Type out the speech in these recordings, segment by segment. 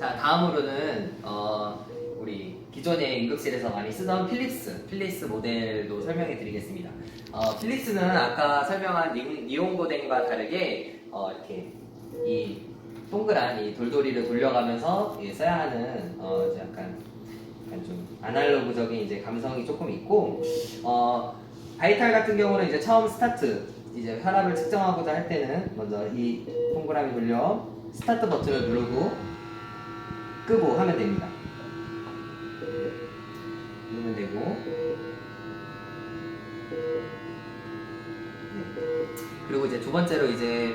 자 다음으로는 어, 우리 기존의 응급실에서 많이 쓰던 필립스 필립스 모델도 설명해 드리겠습니다. 어, 필립스는 아까 설명한 니- 니온고댕과 다르게 어, 이렇게 이 동그란 이 돌돌이를 돌려가면서 예, 써야 하는 어, 약간, 약간 좀 아날로그적인 이제 감성이 조금 있고 어, 바이탈 같은 경우는 이제 처음 스타트 이제 혈압을 측정하고자 할 때는 먼저 이 동그라미 돌려 스타트 버튼을 누르고 끄고 하면 됩니다. 누르면 되고 네. 그리고 이제 두 번째로 이제,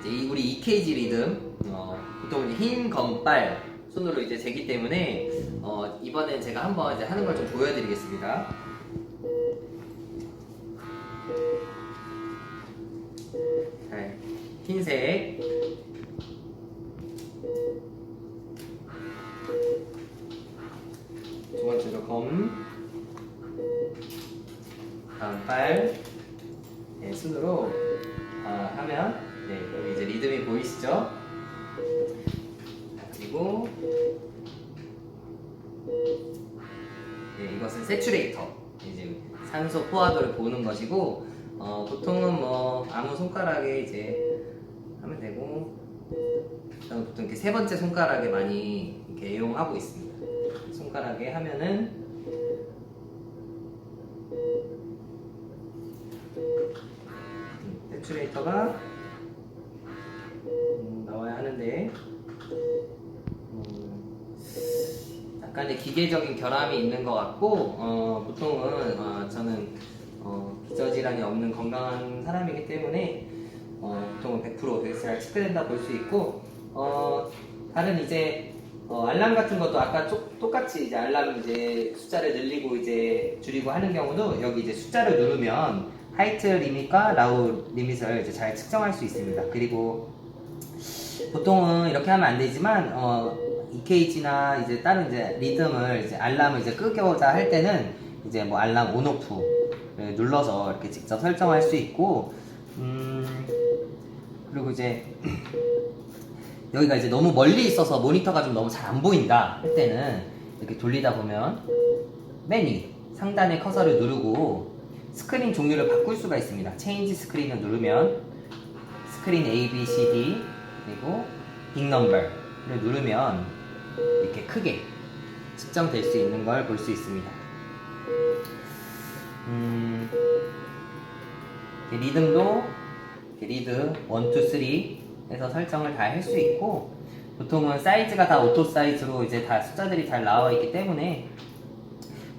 이제 이 우리 EKG 리듬 어, 보통 흰 검빨 손으로 이제 재기 때문에 어, 이번엔 제가 한번 이제 하는 걸 좀 보여드리겠습니다. 네, 흰색 두 번째로 검 다음 빨 네, 순으로 아, 하면 네, 여기 이제 리듬이 보이시죠? 자, 그리고 네, 이것은 세츄레이터 이제 산소 포화도를 보는 것이고 어, 보통은 뭐 아무 손가락에 이제 하면 되고 저는 보통 이렇게 세 번째 손가락에 많이 이렇게 애용하고 있습니다. 손가락에 하면은 음, 세츄레이터가 음, 나와야 하는데 음, 약간의 기계적인 결함이 있는 것 같고 어, 보통은 어, 저는 어, 기저질환이 없는 건강한 사람이기 때문에 어, 보통은 100% 되게 잘 측정된다 볼 수 있고 어, 다른 이제 어, 알람 같은 것도 아까 쪽- 똑같이 이제 알람 이제 숫자를 늘리고 이제 줄이고 하는 경우도 여기 이제 숫자를 누르면 하이트 리밋과 라우 리밋을 이제 잘 측정할 수 있습니다. 그리고 보통은 이렇게 하면 안 되지만 어, EKG나 이제 다른 이제 리듬을 이제 알람을 이제 끄고자 할 때는 이제 뭐 알람 온오프를 눌러서 이렇게 직접 설정할 수 있고 음, 그리고 이제 여기가 이제 너무 멀리 있어서 모니터가 좀 너무 잘 안 보인다 할 때는 이렇게 돌리다 보면 맨위 상단에 커서를 누르고 스크린 종류를 바꿀 수가 있습니다. 체인지 스크린을 누르면 스크린 A, B, C, D 그리고 빅 넘버를 누르면 이렇게 크게 측정될 수 있는 걸 볼 수 있습니다. 음, 리듬도 리드 1, 2, 3 해서 설정을 다 할 수 있고 보통은 사이즈가 다 오토 사이즈로 이제 다 숫자들이 잘 나와 있기 때문에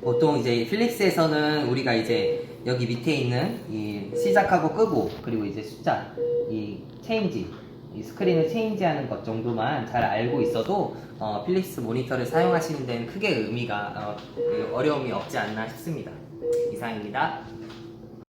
보통 이제 필립스에서는 우리가 이제 여기 밑에 있는 이 시작하고 끄고 그리고 이제 숫자 이 체인지 이 스크린을 체인지하는 것 정도만 잘 알고 있어도 어, 필립스 모니터를 사용하시는 데는 크게 의미가 어, 어려움이 없지 않나 싶습니다. 이상입니다.